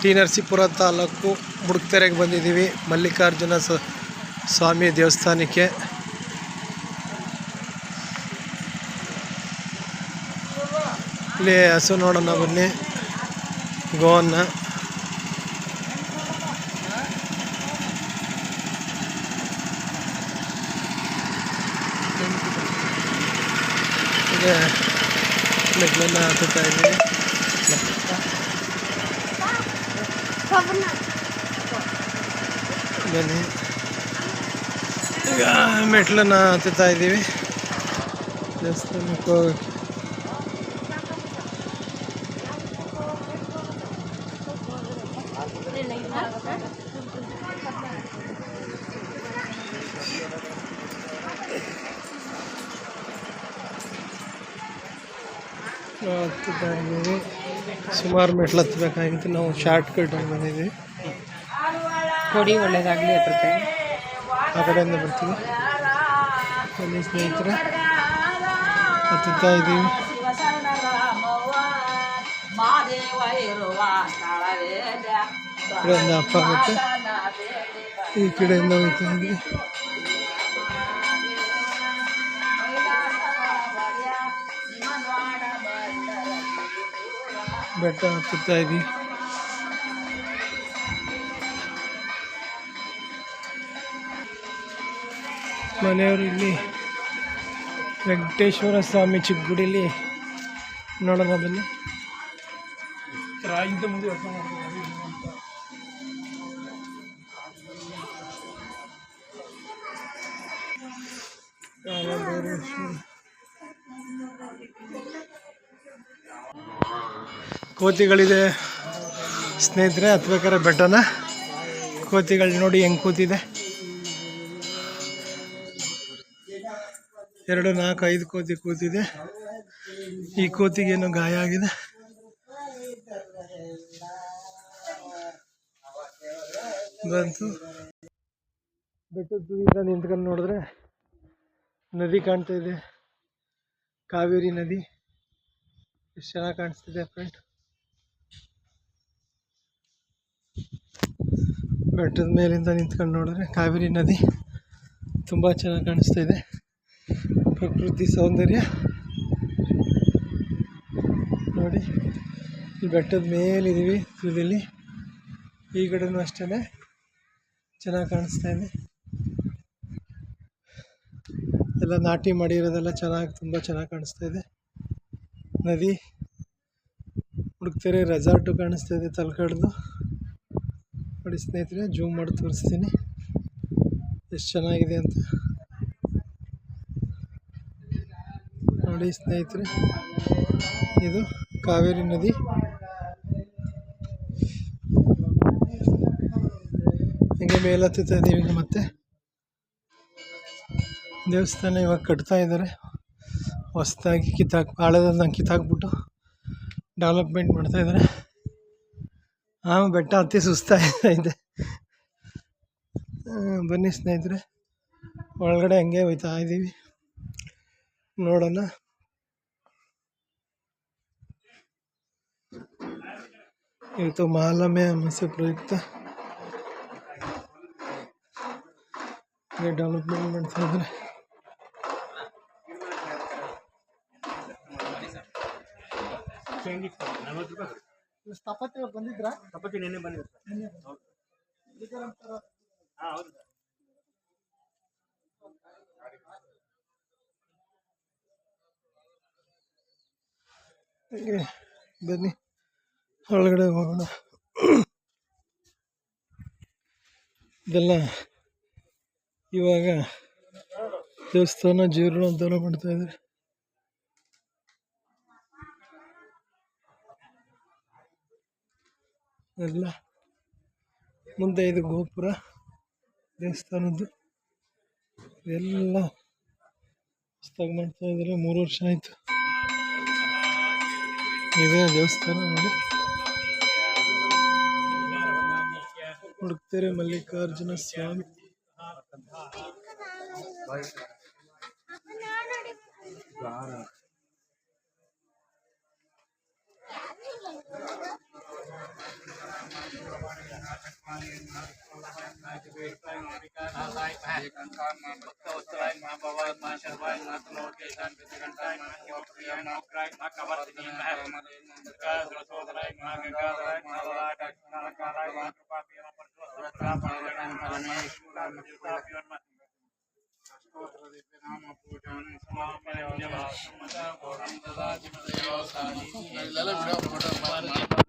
T Narasipura taluk ಮುಡುಕ್ತೆರೆಗೆ ಬಂದಿದ್ದೀವಿ. ಮಲ್ಲಿಕಾರ್ಜುನ ಸ್ವಾಮಿ ದೇವಸ್ಥಾನಕ್ಕೆ. ಇಲ್ಲಿ ಹಸು ನೋಡೋಣ ಬನ್ನಿ. ಗೋವನ್ನ. ಇದೆ. ಮೆಗ್ಲನ್ನ ಹತ್ತುತ್ತಾ ಇದ್ದೀವಿ ಬನ್ನಿ ಈಗ ಮೆಟ್ಲನ್ನ ಹತ್ತುತ್ತಾ ಇದ್ದೀವಿ ದೇವಸ್ಥಾನಕ್ಕೆ ಹೋಗಕ್ಕೆ ಹತ್ತುತ್ತಾ ಇದ್ದೀವಿ ಸುಮಾರು ಮೆಟ್ಲು ಹತ್ತಬೇಕಾಗಿತ್ತು. ನಾವು ಶಾರ್ಟ್ ಕಟ್ ಬಂದಿದ್ವಿ. ಕೊಡಿ ಒಳ್ಳೇದಾಗಲಿ ಹತ್ರಕ್ಕೆ ಆ ಕಡೆಯಿಂದ ಬರ್ತೀವಿ. ಅಲ್ಲಿ ಸ್ನೇಹಿತರೆ. ಹತ್ತುತ್ತಾ ಇದ್ದೀವಿ. ಕಡೆಯಿಂದ ಅಪ್ಪ ಆಗುತ್ತೆ ಈ ಕಡೆಯಿಂದ ಹೋಗ್ತಾ ಇದ್ವಿ ಬೆಟ್ಟ ಹತ್ತುತ್ತಾ ಇದ್ವಿ. ಮನೆಯವರು ಇಲ್ಲಿ ವೆಂಕಟೇಶ್ವರ ಸ್ವಾಮಿ ಚಿಕ್ಕಗುಡಿಲಿ ನೋಡೋಣ ಬನ್ನಿ. ಮುಂದೆ ಕೋತಿಗಳಿದೆ. ಸ್ನೇಹಿತರೆ, ಹತ್ಬೇಕಾರೆ ಬೆಟ್ಟನ. ಕೋತಿಗಳು ನೋಡಿ ಹೆಂಗೆ ಕೂತಿದೆ. ಎರಡು, ನಾಲ್ಕು, ಐದು ಕೋತಿ ಕೂತಿದೆ. ಈ ಕೋತಿಗೇನು ಗಾಯ ಆಗಿದೆ. ಬಂತು. ಬೆಟ್ಟದ ತುದಿಯಿಂದ ನಿಂತ್ಕೊಂಡು ನೋಡಿದ್ರೆ ನದಿ ಕಾಣ್ತಾ ಇದೆ. ಕಾವೇರಿ ನದಿ. ಎಷ್ಟು ಚೆನ್ನಾಗಿ ಕಾಣಿಸ್ತಿದೆ ಫ್ರೆಂಡ್. ಬೆಟ್ಟದ ಮೇಲಿಂದ ನಿಂತ್ಕೊಂಡು ನೋಡಿದ್ರೆ ಕಾವೇರಿ ನದಿ ತುಂಬ ಚೆನ್ನಾಗಿ ಕಾಣಿಸ್ತಾ ಇದೆ. ಪ್ರಕೃತಿ ಸೌಂದರ್ಯ. ನೋಡಿ, ಈ ಬೆಟ್ಟದ ಮೇಲಿದ್ದೀವಿ ತುದಿಲಿ. ಈ ಕಡೆನೂ ಅಷ್ಟೇ ಚೆನ್ನಾಗಿ ಕಾಣಿಸ್ತಾ ಇದೆ. ಎಲ್ಲ ನಾಟಿ ಮಾಡಿರೋದೆಲ್ಲ ಚೆನ್ನಾಗಿ, ತುಂಬ ಚೆನ್ನಾಗಿ ಕಾಣಿಸ್ತಾ ಇದೆ. ನದಿ ಹುಡುಕ್ತಾರೆ ರೆಸಾರ್ಟು ಕಾಣಿಸ್ತಾ ಇದೆ ತಲಕಾಡ್ದು. ನೋಡಿ ಸ್ನೇಹಿತರೆ, ಜೂಮ್ ಮಾಡಿ ತೋರಿಸ್ತೀನಿ. ಎಷ್ಟು ಚೆನ್ನಾಗಿದೆ ಅಂತ. ನೋಡಿ ಸ್ನೇಹಿತರೆ, ಇದು ಕಾವೇರಿ ನದಿ. ಹಿಂಗೆ ಮೇಲೆ ಹತ್ತುತ್ತಾ ಇದ್ದೀವಿ ಮತ್ತೆ. ದೇವಸ್ಥಾನ ಇವಾಗ ಕಟ್ತಾ ಇದ್ದಾರೆ. ಹೊಸದಾಗಿ ಕಿತ್ತಾಕ್ ಹಳೆದನ್ನ ಕಿತ್ತಾಕ್ಬಿಟ್ಟು ಡೆವಲಪ್ಮೆಂಟ್ ಮಾಡ್ತಾ ಇದ್ದಾರೆ ಆ ಬೆಟ್ಟ ಹತ್ತಿ ಸುಸ್ತಾಗ್ತಾ ಇದೆ ಆ, ಬನ್ನಿ ಸ್ನೇಹಿತರೆ ಒಳಗಡೆ ಹಂಗೆ ಹೋಯ್ತಾ ಇದ್ದೀವಿ ನೋಡೋಣ ಇವತ್ತು ಮಹಾಲಮೆ ಅಮಾಸೆ ಪ್ರಯುಕ್ತ ಡೆವಲಪ್ಮೆಂಟ್ ಮಾಡ್ತಾ ಇದ್ದಾರೆ ಸ್ಥಾಪತ್ಯ ಬಂದಿದ್ರಾ? ತಪ್ಪತ್ತಿ ನಿನ್ನೆ ಬಂದಿದೆ ಹಾಂ ಹೌದು ಸರ್. ಹಾಗೆ ಬನ್ನಿ. ಒಳಗಡೆ ಹೋಗೋಣ. ಇದೆಲ್ಲ ಇವಾಗ ದೇವಸ್ಥಾನ ಜೀರ್ಣೋದ್ಧಾರ ಮಾಡ್ತಾ ಇದ್ದಾರೆ. ಎಲ್ಲ. ಮುಂದೆ ಇದು ಗೋಪುರ ದೇವಸ್ಥಾನದ್ದು. ಎಲ್ಲ ಹೊಸ್ದಾಗಿ ಮಾಡ್ತಾ ಇದ್ದಾರೆ. ಮೂರು ವರ್ಷ ಆಯಿತು. ಇದೇ ದೇವಸ್ಥಾನ ನೋಡಿ. ಹುಡುಕ್ತಾರೆ ಮಲ್ಲಿಕಾರ್ಜುನ ಸ್ವಾಮಿ. ಇಲ್ಲೆಲ್ಲ விடாம போட்டோம்